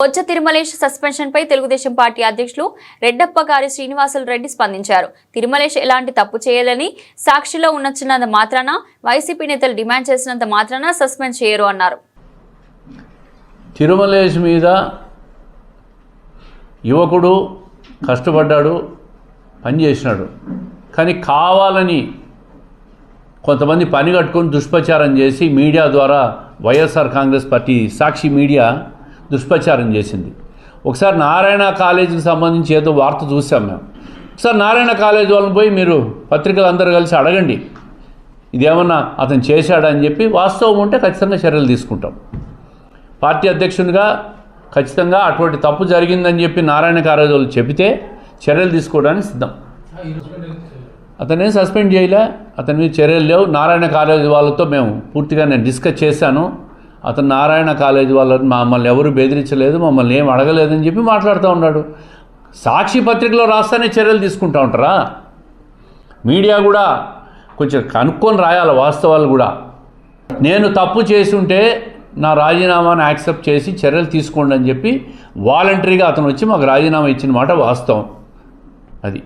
బొజ్జ Tirumalesh suspension పై Telugu Desam party అధ్యక్షులు రెడ్డప్ప గారి శ్రీనివాసులు రెడ్డి స్పందించారు. తిరుమలేష్ ఎలాంటి తప్పు చేయాలని సాక్షిలో ఉన్నచ్చినంత మాత్రాన వైసీపీ నేతలు డిమాండ్ చేసినంత మాత్రాన సస్పెండ్ చేయరు అన్నారు. తిరుమలేష్ మీద యువకుడు కష్టపడ్డాడు పని చేసినాడు కానీ కావాలని కొంతమంది పని కట్టుకొని దుష్ప్రచారం చేసి మీడియా ద్వారా వైఎస్ఆర్ కాంగ్రెస్ పార్టీ సాక్షి మీడియా దుష్ప్రచారం చేసింది. ఒకసారి నారాయణ కాలేజీకి సంబంధించి ఏదో వార్త చూసాం మేము. ఒకసారి నారాయణ కాలేజీ వాళ్ళని పోయి మీరు పత్రికలు అందరూ కలిసి అడగండి. ఇదేమన్నా అతను చేశాడని చెప్పి వాస్తవం ఉంటే ఖచ్చితంగా చర్యలు తీసుకుంటాం. పార్టీ అధ్యక్షునిగా ఖచ్చితంగా అటువంటి తప్పు జరిగిందని చెప్పి నారాయణ కాలేజీ వాళ్ళు చెబితే చర్యలు తీసుకోవడానికి సిద్ధం. అతనేం సస్పెండ్ చేయలే అతని మీద చర్యలు లేవు. నారాయణ కాలేజీ వాళ్ళతో మేము పూర్తిగా నేను డిస్కస్ చేశాను. అతను నారాయణ కాలేజీ వాళ్ళని మమ్మల్ని ఎవరు బెదిరించలేదు మమ్మల్ని ఏం అడగలేదని చెప్పి మాట్లాడుతూ ఉన్నాడు. సాక్షి పత్రికలో రాస్తానే చర్యలు తీసుకుంటా ఉంటారా? మీడియా కూడా కొంచెం కనుక్కొని రాయాలి వాస్తవాలు కూడా. నేను తప్పు చేసి ఉంటే నా రాజీనామాను యాక్సెప్ట్ చేసి చర్యలు తీసుకోండి అని చెప్పి వాలంటరీగా అతను వచ్చి మాకు రాజీనామా ఇచ్చిన మాట వాస్తవం. అది.